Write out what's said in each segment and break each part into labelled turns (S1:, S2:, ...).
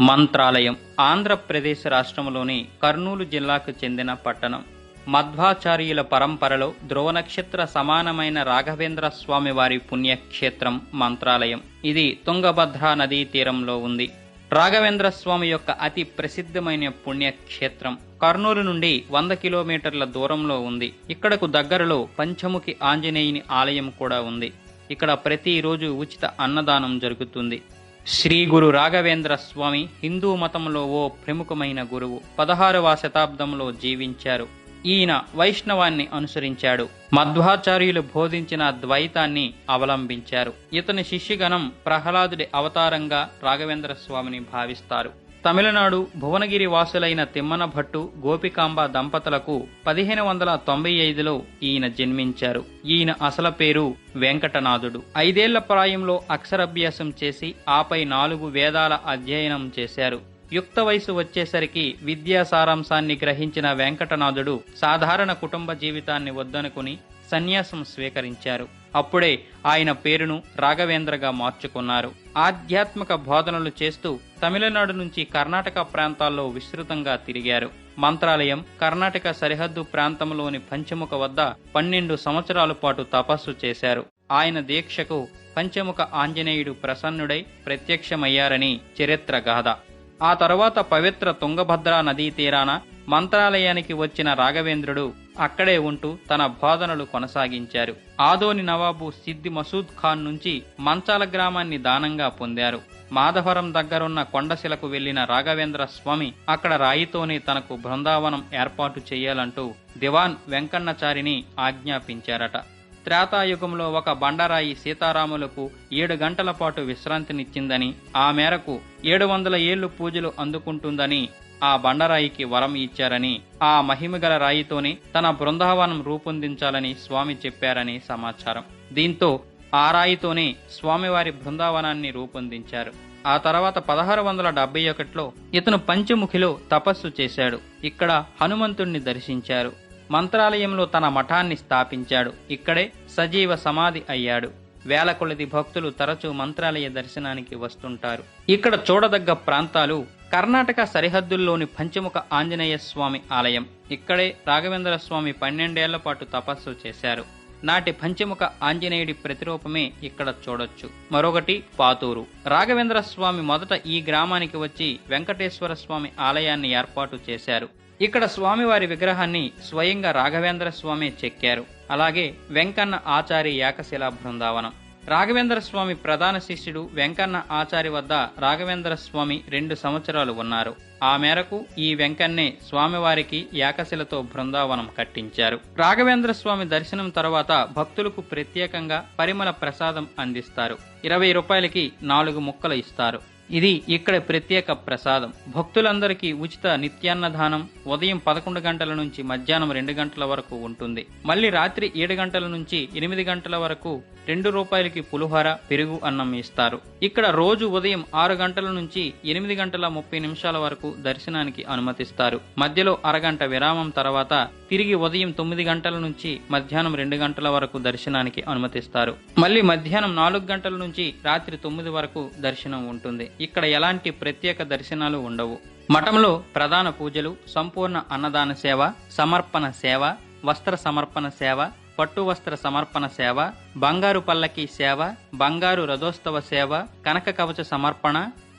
S1: మంత్రాలయం ఆంధ్రప్రదేశ్ రాష్ట్రంలోని కర్నూలు జిల్లాకు చెందిన పట్టణం. మధ్వాచార్యుల పరంపరలో ధ్రువ నక్షత్ర సమానమైన రాఘవేంద్ర స్వామి వారి పుణ్యక్షేత్రం మంత్రాలయం. ఇది తుంగభద్రా నదీ తీరంలో ఉంది. రాఘవేంద్ర స్వామి యొక్క అతి ప్రసిద్ధమైన పుణ్యక్షేత్రం కర్నూలు నుండి వంద కిలోమీటర్ల దూరంలో ఉంది. ఇక్కడకు దగ్గరలో పంచముఖి ఆంజనేయుని ఆలయం కూడా ఉంది. ఇక్కడ ప్రతిరోజు ఉచిత అన్నదానం జరుగుతుంది. శ్రీ గురు రాఘవేంద్ర స్వామి హిందూ మతంలో ఓ ప్రముఖమైన గురువు. పదహారవ శతాబ్దంలో జీవించారు. ఈయన వైష్ణవాన్ని అనుసరించాడు. మధ్వాచార్యులు బోధించిన ద్వైతాన్ని అవలంబించారు. ఇతని శిష్యగణం ప్రహ్లాదుడి అవతారంగా రాఘవేంద్ర స్వామిని భావిస్తారు. తమిళనాడు భువనగిరి వాసులైన తిమ్మన భట్టు గోపికాంబ దంపతులకు పదిహేను వందల తొంభై ఐదులో ఈయన జన్మించారు. ఈయన అసల పేరు వెంకటనాథుడు. ఐదేళ్ళ ప్రాయంలో అక్షరాభ్యాసం చేసి ఆపై నాలుగు వేదాల అధ్యయనం చేశారు. యుక్త వయసు వచ్చేసరికి విద్యా సారాంశాన్ని గ్రహించిన వెంకటనాథుడు సాధారణ కుటుంబ జీవితాన్ని వద్దనుకుని సన్యాసం స్వీకరించారు. అప్పుడే ఆయన పేరును రాఘవేంద్రగా మార్చుకున్నారు. ఆధ్యాత్మిక బోధనలు చేస్తూ తమిళనాడు నుంచి కర్ణాటక ప్రాంతాల్లో విస్తృతంగా తిరిగారు. మంత్రాలయం కర్ణాటక సరిహద్దు ప్రాంతంలోని పంచముఖ వద్ద పన్నెండు సంవత్సరాల పాటు తపస్సు చేశారు. ఆయన దీక్షకు పంచముఖ ఆంజనేయుడు ప్రసన్నుడై ప్రత్యక్షమయ్యారని చరిత్ర గాథ. ఆ తరువాత పవిత్ర తుంగభద్రా నదీ తీరాన మంత్రాలయానికి వచ్చిన రాఘవేంద్రుడు అక్కడే ఉంటూ తన బోధనలు కొనసాగించారు. ఆదోని నవాబు సిద్ది మసూద్ ఖాన్ నుంచి మంచాల గ్రామాన్ని దానంగా పొందారు. మాధవరం దగ్గరున్న కొండశిలకు వెళ్ళిన రాఘవేంద్ర స్వామి అక్కడ రాయితోనే తనకు బృందావనం ఏర్పాటు చేయాలంటూ దివాన్ వెంకన్నచారిని ఆజ్ఞాపించారట. త్రేతాయుగంలో ఒక బండరాయి సీతారాములకు ఏడు గంటల పాటు విశ్రాంతినిచ్చిందని ఆ మేరకు ఏడు వందల ఏళ్ళు పూజలు అందుకుంటుందని ఆ బండరాయికి వరం ఇచ్చారని ఆ మహిమగల రాయితోనే తన బృందావనం రూపొందించాలని స్వామి చెప్పారని సమాచారం. దీంతో ఆ రాయితోనే స్వామివారి బృందావనాన్ని రూపొందించారు. ఆ తర్వాత పదహారు వందల డెబ్బై ఒకటిలో ఇతను పంచముఖిలో తపస్సు చేశాడు. ఇక్కడ హనుమంతుణ్ణి దర్శించారు. మంత్రాలయంలో తన మఠాన్ని స్థాపించాడు. ఇక్కడే సజీవ సమాధి అయ్యాడు. వేల కొలది భక్తులు తరచూ మంత్రాలయ దర్శనానికి వస్తుంటారు. ఇక్కడ చూడదగ్గ ప్రాంతాలు కర్ణాటక సరిహద్దుల్లోని పంచముఖ ఆంజనేయ స్వామి ఆలయం. ఇక్కడే రాఘవేంద్ర స్వామి పన్నెండేళ్ళ పాటు తపస్సు చేశారు. నాటి పంచముఖ ఆంజనేయుడి ప్రతిరూపమే ఇక్కడ చూడొచ్చు. మరొకటి పాతూరు. రాఘవేంద్ర స్వామి మొదట ఈ గ్రామానికి వచ్చి వెంకటేశ్వర స్వామి ఆలయాన్ని ఏర్పాటు చేశారు. ఇక్కడ స్వామివారి విగ్రహాన్ని స్వయంగా రాఘవేంద్ర స్వామి చెక్కారు. అలాగే వెంకన్న ఆచారి ఏకశిలా బృందావనం. రాఘవేంద్ర స్వామి ప్రధాన శిష్యుడు వెంకన్న ఆచారి వద్ద రాఘవేంద్ర స్వామి రెండు సంవత్సరాలు ఉన్నారు. ఆ మేరకు ఈ వెంకన్నే స్వామివారికి ఏకశిలతో బృందావనం కట్టించారు. రాఘవేంద్ర స్వామి దర్శనం తర్వాత భక్తులకు ప్రత్యేకంగా పరిమళ ప్రసాదం అందిస్తారు. ఇరవై రూపాయలకి నాలుగు ముక్కలు ఇస్తారు. ఇది ఇక్కడ ప్రత్యేక ప్రసాదం. భక్తులందరికీ ఉచిత నిత్యాన్నదానం ఉదయం పదకొండు గంటల నుంచి మధ్యాహ్నం రెండు గంటల వరకు ఉంటుంది. మళ్ళీ రాత్రి ఏడు గంటల నుంచి ఎనిమిది గంటల వరకు రెండు రూపాయలకి పులిహోర పెరుగు అన్నం ఇస్తారు. ఇక్కడ రోజు ఉదయం ఆరు గంటల నుంచి ఎనిమిది గంటల ముప్పై నిమిషాల వరకు దర్శనానికి అనుమతిస్తారు. మధ్యలో అరగంట విరామం తర్వాత తిరిగి ఉదయం తొమ్మిది గంటల నుంచి మధ్యాహ్నం రెండు గంటల వరకు దర్శనానికి అనుమతిస్తారు. మళ్ళీ మధ్యాహ్నం నాలుగు గంటల నుంచి రాత్రి తొమ్మిది వరకు దర్శనం ఉంటుంది. ఇక్కడ ఎలాంటి ప్రత్యేక దర్శనాలు ఉండవు. మఠంలో ప్రధాన పూజలు సంపూర్ణ అన్నదాన సేవ సమర్పణ సేవ వస్త్ర సమర్పణ సేవ పట్టు వస్త్ర సమర్పణ సేవ బంగారు పల్లకి సేవ బంగారు రథోత్సవ సేవ కనక కవచ సమర్పణ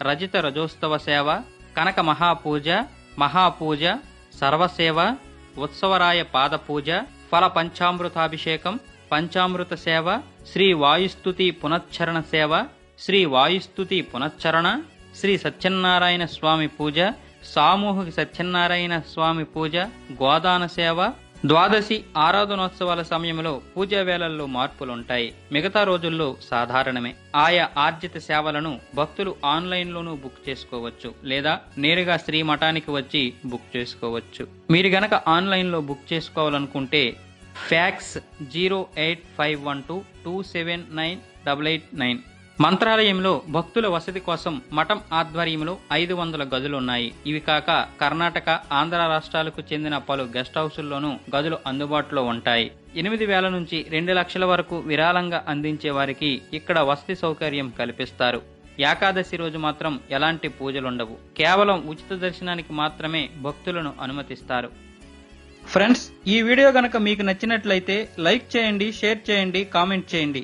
S1: రజిత రజోత్సవ సేవ కనక మహాపూజ మహాపూజ సర్వసేవ ఉత్సవరాయ పాదపూజ ఫల పంచామృతాభిషేకం పంచామృత సేవ శ్రీ వాయుస్తుతి పునశ్చరణ సేవ శ్రీ వాయుస్తుతి పునశ్చరణ శ్రీ సత్యనారాయణ స్వామి పూజ సామూహిక సత్యనారాయణ స్వామి పూజ గోదాన సేవ ద్వాదశి ఆరాధనోత్సవాల సమయంలో పూజా వేళల్లో మార్పులుంటాయి. మిగతా రోజుల్లో సాధారణమే. ఆయా ఆర్జిత సేవలను భక్తులు ఆన్లైన్లోనూ బుక్ చేసుకోవచ్చు. లేదా నేరుగా శ్రీ మఠానికి వచ్చి బుక్ చేసుకోవచ్చు. మీరు గనక ఆన్లైన్లో బుక్ చేసుకోవాలనుకుంటే fax zero eight five one two two seven nine double eight nine మంత్రాలయంలో భక్తుల వసతి కోసం మఠం ఆధ్వర్యంలో ఐదు వందల గదులున్నాయి. ఇవి కాక కర్ణాటక ఆంధ్ర రాష్ట్రాలకు చెందిన పలు గెస్ట్ హౌసుల్లోనూ గదులు అందుబాటులో ఉంటాయి. ఎనిమిది వేల నుంచి రెండు లక్షల వరకు విరాళంగా అందించే వారికి ఇక్కడ వసతి సౌకర్యం కల్పిస్తారు. ఏకాదశి రోజు మాత్రం ఎలాంటి పూజలుండవు. కేవలం ఉచిత దర్శనానికి మాత్రమే భక్తులను అనుమతిస్తారు. ఫ్రెండ్స్ ఈ వీడియో గనక మీకు నచ్చినట్లయితే లైక్ చేయండి షేర్ చేయండి కామెంట్ చేయండి.